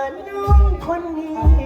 อนน้องคนนี้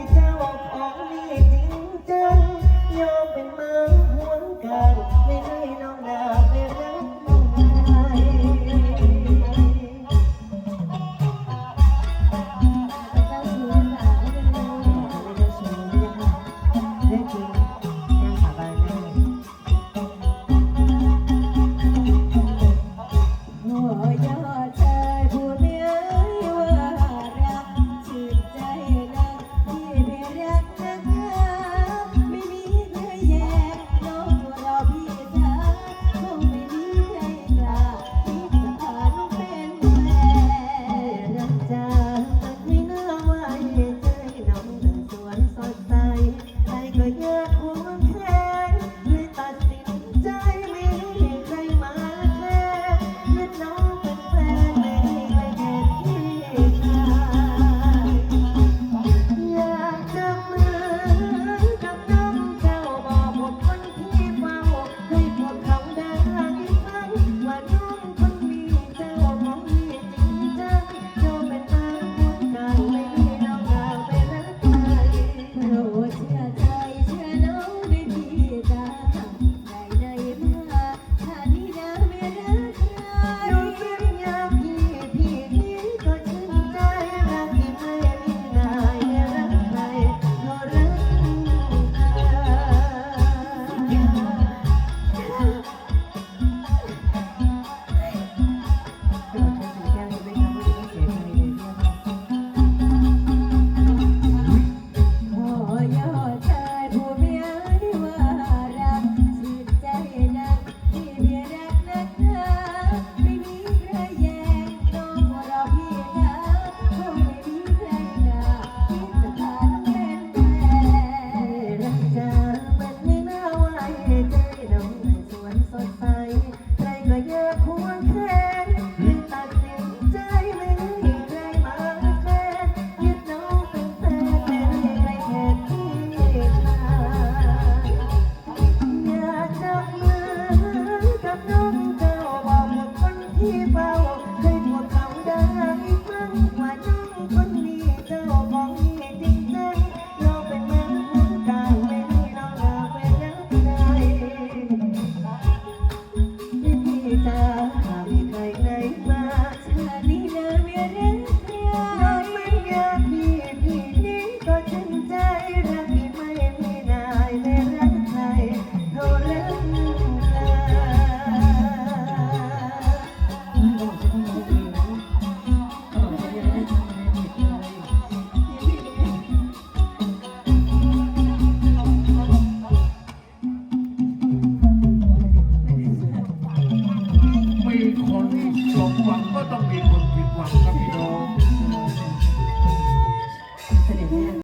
buwang ko, itong bibon-bibwang kami, no?